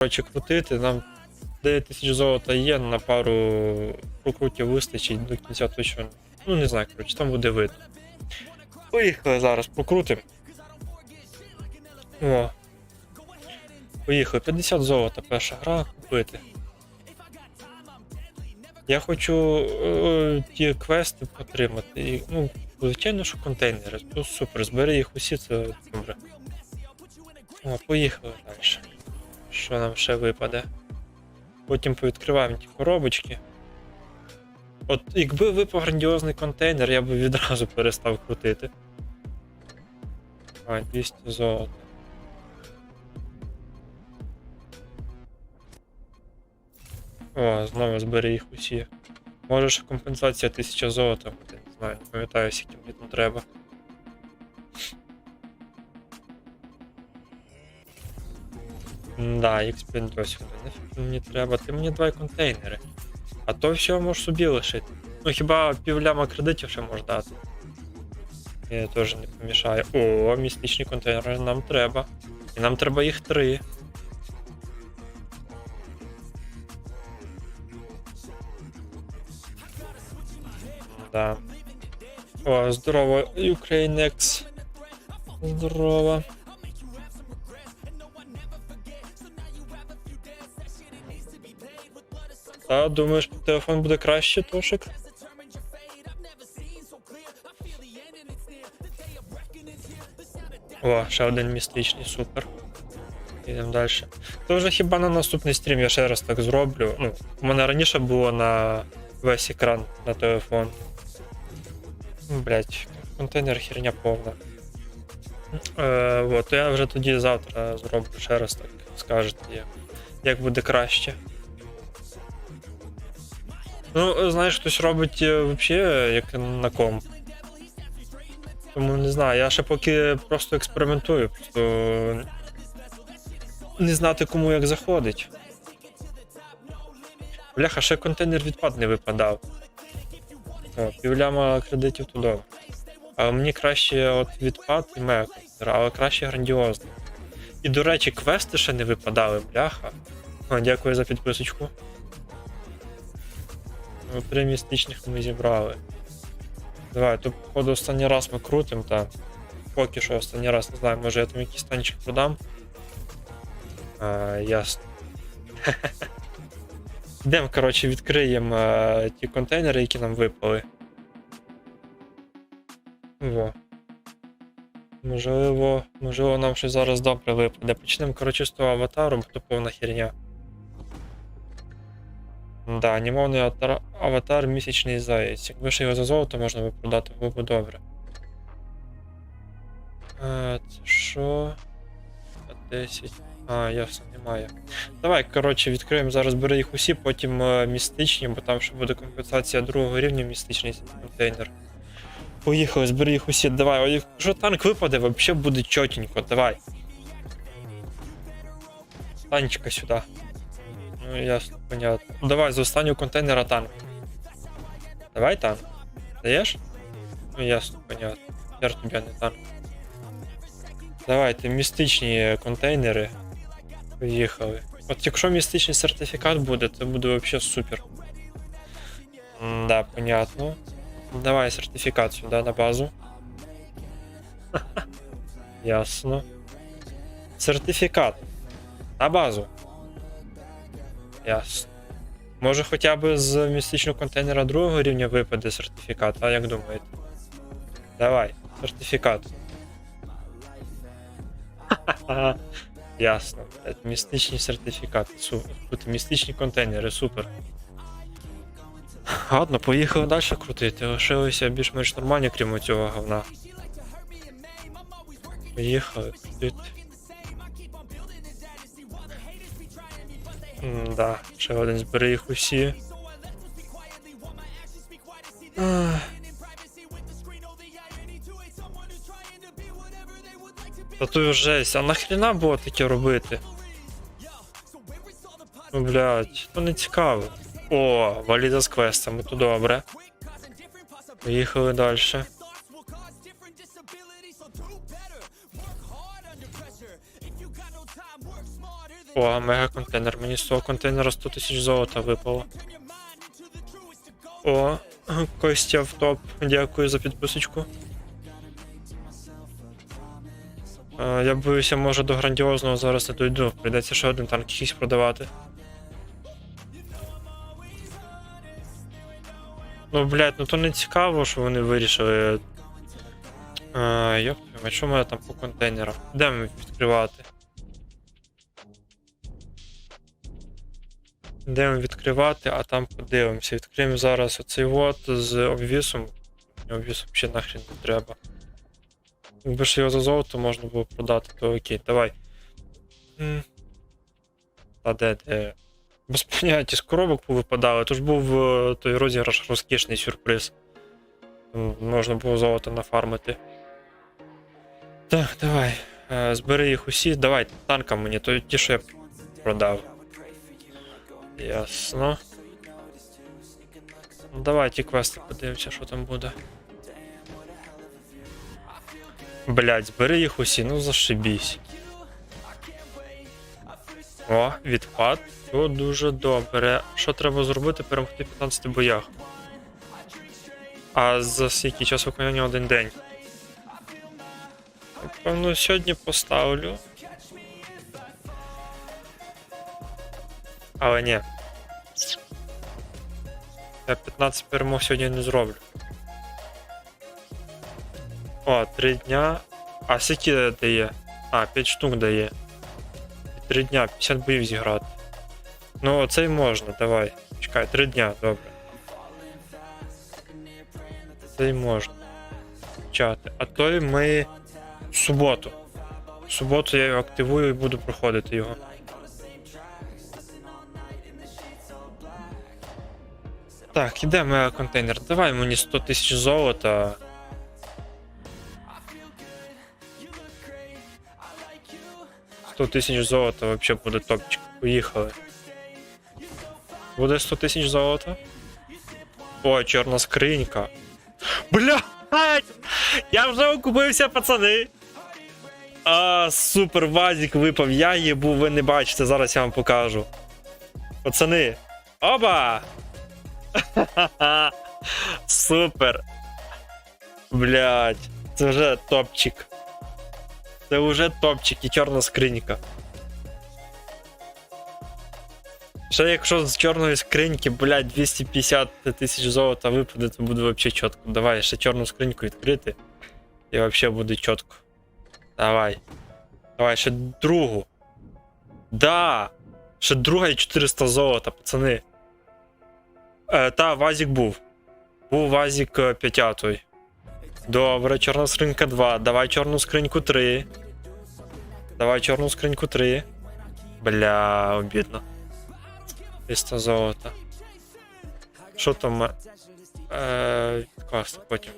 коротше, крутити. Нам 9 тисяч золота є, на пару прокрутів вистачить до кінця точно. Ну, не знаю, коротше, там буде видно. Поїхали зараз, покрутимо. О. Поїхали. 50 золота перша гра купити. Я хочу е, ті квести отримати. Ну, звичайно, що контейнери. Тут супер, збери їх усі, це добре. О, поїхали далі. Що нам ще випаде? Потім повідкриваємо ті коробочки. От якби випав грандіозний контейнер, я би відразу перестав крутити. А, 200 золота. О, знову збери їх усі. Може компенсація 1000 золота буде, не знаю, не пам'ятаю, скільки мені там треба. Да, XP досі нафіг мені треба. Ти мені давай контейнери. А то все можеш собі лишити. Ну хіба півляма кредитів ще можеш дати. Я теж не помішаю. О, містичні контейнери нам треба. І нам треба їх три. Да. О, здорово, Ukrainex. Здорово. Та, думаєш, телефон буде краще, Тошик? О, ще один містичний, супер. Йдемо далі. То вже хіба на наступний стрім я ще раз так зроблю. Ну, у мене раніше було на весь екран на телефон. Блять, контейнер херня повна. Е, вот, я вже тоді завтра зроблю ще раз так, скажете, як буде краще. Ну, знаєш, хтось робить взагалі як на комп. Тому не знаю, я ще поки просто експериментую, просто не знати кому як заходить. Бляха, ще контейнер відпад не випадав. Півляма кредитів добре. А мені краще от відпад і мега але краще грандіозний. І, до речі, квести ще не випадали, бляха. Дякую за підписочку. Три містичних ми зібрали. Давай, тут, походу, останній раз ми крутим, та поки що останній раз не знаю, може я там якийсь танчик продам. А, ясно. Йдемо, коротше, відкриємо е, ті контейнери, які нам випали. Во. Можливо, можливо, нам щось зараз добре випаде. Почнемо, коротше, з того аватару, бо то повна херня. Да, анімований аватар, аватар місячний заєць. Якби ще його за золото можна би продати, було б добре. А, це що? 10. А, ясно, немає. Давай, коротше, відкриємо зараз бери їх усі, потім е, містичні, бо там ще буде компенсація другого рівня містичний контейнер. Поїхали, збери їх усі, давай. О, Якщо танк випаде, взагалі буде чотенько, давай. Танчика сюди. Ну, ясно, понятно. Ну, давай, з останнього контейнера танк. Давай танк. Даєш? Ну, ясно, понятно. Тепер тобі а не танк. Давайте, містичні контейнери. Поїхали. От якщо містичний сертифікат буде, це буде взагалі супер. М, Да, понятно. Давай сертифікат сюди на базу. Ясно. Сертифікат. На базу. Ясно. Може хоча б з містичного контейнера другого рівня випаде сертифікат, а як думаєте? Давай, сертифікат. Ясно. Містичні сертифікати. Тут містичні контейнери, супер. Ладно, поїхали далі крутити. Лишилися більш-менш нормальні, крім цього говна. Поїхали крутити. Да, ще один збери їх усі. Ах. Та то жесть, а нахрена було таке робити? Ну, блядь, то не цікаво. О, валіда з квестами, то добре. Поїхали далі. О, мега контейнер. Мені з того контейнера 100 тисяч золота випало. О, Костя в топ. Дякую за підписочку. Е, Я боюся, може до грандіозного зараз не дойду. Прийдеться ще один танк якийсь продавати. Ну, блядь, ну то не цікаво, що вони вирішили. Е, Йоп, мать, що в мене там по контейнерам? Де ми відкривати? Йдемо відкривати, а там подивимося. Відкриємо зараз оцей вот з обвісом. Обвіс взагалі нахрен не треба. Якби ж його за золото можна було продати, то окей, давай. М. А де, де? Без поняття з коробок повипадали, то ж був е, той розіграш розкішний сюрприз. Можна було золото нафармити. Так, давай. Е, Збери їх усі, давай танкам мені, то ті, що я продав. Ясно. Ну, давай ті квести подивимося, що там буде. Блять, збери їх усі, ну зашибісь. О, відпад. О, дуже добре. Що треба зробити? Перемогти в 15 боях. А за скільки час виконання один день? Певно, сьогодні поставлю. Але ні. Я 15 перемог сьогодні не зроблю. О, 3 дня. А скільки дає? А, 5 штук дає. 3 дня, 50 боїв зіграти. Ну, оцей можна, давай. Чекай, 3 дня, добре. Цей можна. Чати. А той ми в суботу. В суботу я його активую і буду проходити його. Так, іде мега контейнер. Давай мені 100 тисяч золота. Сто тисяч золота вообще буде топчик. Поїхали. Буде 100 тисяч золота. О, чорна скринька. Бля! Я вже окупився, пацани. А, супер вазик випав. Я їбу, ви не бачите, зараз я вам покажу. Пацани. Оба! Супер. Блять, це вже топчик. Це вже топчик і чорна скринька. Ще якщо з чорної скриньки, блядь, 250 тисяч золота випаде, то буде вообще чітко. Давай ще чорну скриньку відкрити. І вообще буде чітко. Давай. Давай, ще другу. Да! Ще друга і 400 золота, пацани. Е, та, Вазік був. Був Вазік е, п'ятятий. Добре, чорна скринька 2. Давай чорну скриньку 3. Давай чорну скриньку 3. Бля, обідно. 300 золота. Що там? е, Е, потім.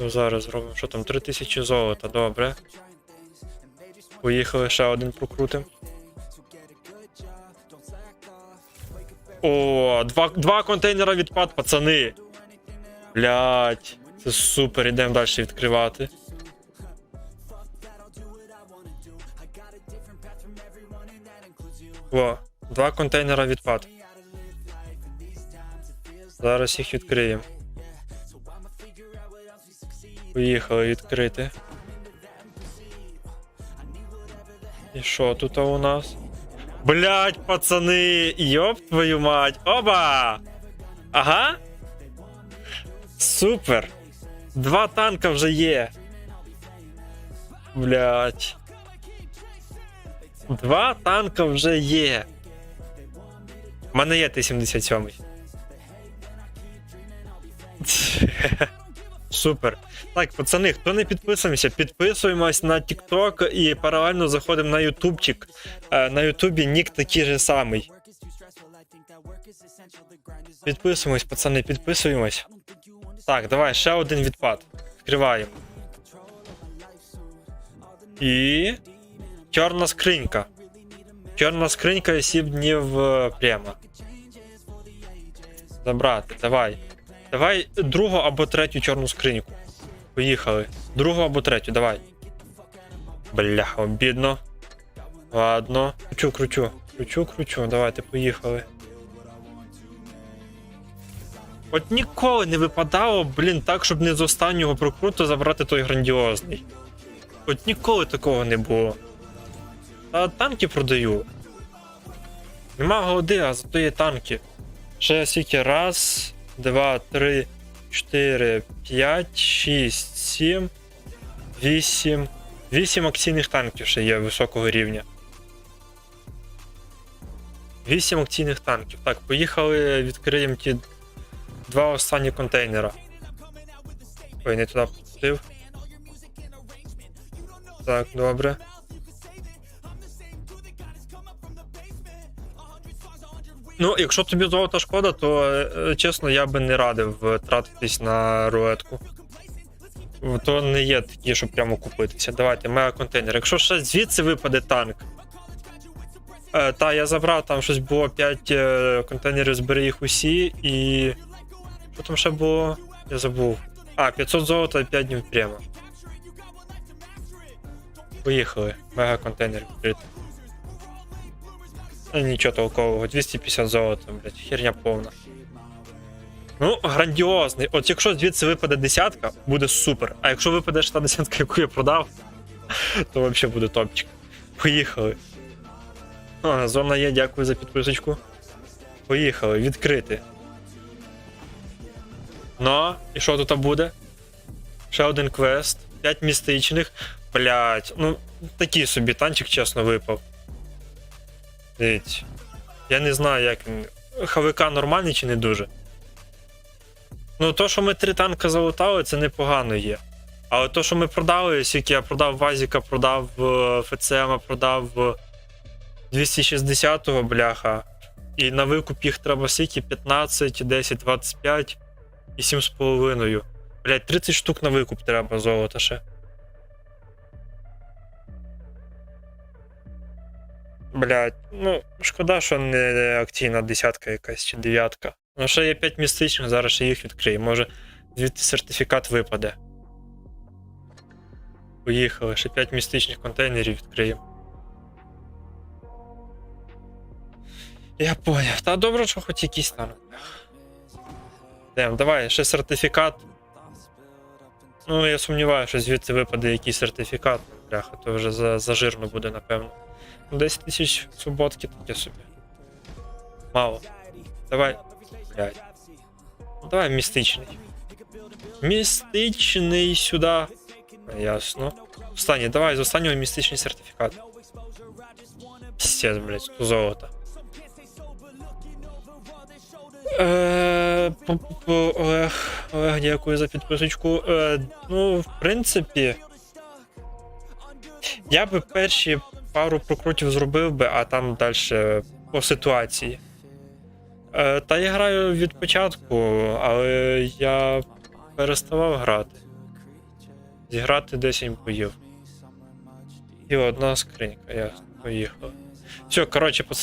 Ну, зараз зробимо. Що там? 3000 золота, добре. Поїхали ще один прокрутим. О, два, два контейнера відпад, пацани. Блять, це супер, ідемо далі відкривати. О, два контейнера відпад. Зараз їх відкриємо. Поїхали відкрити. І що тут у нас? Блять, пацани! Йоп твою мать! Оба! Ага. Супер! Два танка вже є. Блять. Два танка вже є. У мене є Т-77. Супер. Так, пацани, хто не підписуємося, підписуємось на TikTok і паралельно заходимо на ютубчик. Е, На Ютубі нік такий же самий. Підписуємось, пацани, підписуємось. Так, давай, ще один відпад. Відкриваємо. І. Чорна скринька. Чорна скринька і 7 днів е, прямо. Забрати, давай. Давай другу або третю чорну скриньку. Поїхали. Другу або третю, давай. Бля, обідно. Ладно. Кручу, кручу. Кручу, кручу. Давайте, поїхали. От ніколи не випадало, блін, так, щоб не з останнього прокруту забрати той грандіозний. От ніколи такого не було. Та танки продаю. Нема голди, а зато є танки. Ще скільки? Раз, два, три, чотири, п'ять, шість, сім, вісім. Вісім акційних танків ще є високого рівня. Вісім акційних танків. Так, поїхали, відкриємо ті два останні контейнера. Ой, не туди пустив. Так, добре. Ну, якщо тобі золота шкода, то е, чесно, я би не радив е, тратитись на рулетку. То не є такі, щоб прямо купитися. Давайте, мега контейнер. Якщо ще звідси випаде танк. Е, та, я забрав, там щось було 5 е, контейнерів, збери їх усі і. Що там ще було? Я забув. А, 500 золота і 5 днів прямо. Поїхали. Мега контейнер відкрити. Ну, нічого толкового, 250 золота, блядь, херня повна. Ну, грандіозний. От якщо звідси випаде десятка, буде супер. А якщо випаде ж та десятка, яку я продав, то взагалі буде топчик. Поїхали. О, зона є, дякую за підписочку. Поїхали, відкрити. Ну, і що тут буде? Ще один квест. 5 містичних. Блять, ну такий собі танчик, чесно, випав. Дивіться. Я не знаю, як він. ХВК нормальний чи не дуже. Ну, то, що ми три танка залутали, це непогано є. Але то, що ми продали, скільки я продав Вазіка, продав е, ФЦМ, продав е, 260-го, бляха. І на викуп їх треба скільки? 15, 10, 25 і 7,5. Блять, 30 штук на викуп треба золота ще. Блять, ну, шкода, що не акційна десятка якась чи дев'ятка. Ну, ще є 5 містичних, зараз ще їх відкриємо. Може, звідти сертифікат випаде. Поїхали, ще 5 містичних контейнерів відкриємо. Я поняв. Та добре, що хоч якийсь там. Дем, давай, ще сертифікат. Ну, я сумніваюся, що звідси випаде якийсь сертифікат. Бляха, то вже за, зажирно буде, напевно. Ну, 10 тисяч свободки таке собі. Мало. Давай. Блядь. Ну, давай містичний. Містичний сюди. Ясно. Останній, давай з останнього містичний сертифікат. Пістець, блядь, тут золото. По- по- Олег, Олег, дякую за підписочку. Е, ну, в принципі. Я би перші пару прокрутів зробив би, а там далі по ситуації. Е, та я граю від початку, але я переставав грати. Зіграти 10 боїв. І одна скринька, я поїхав. Все, коротше, пацани.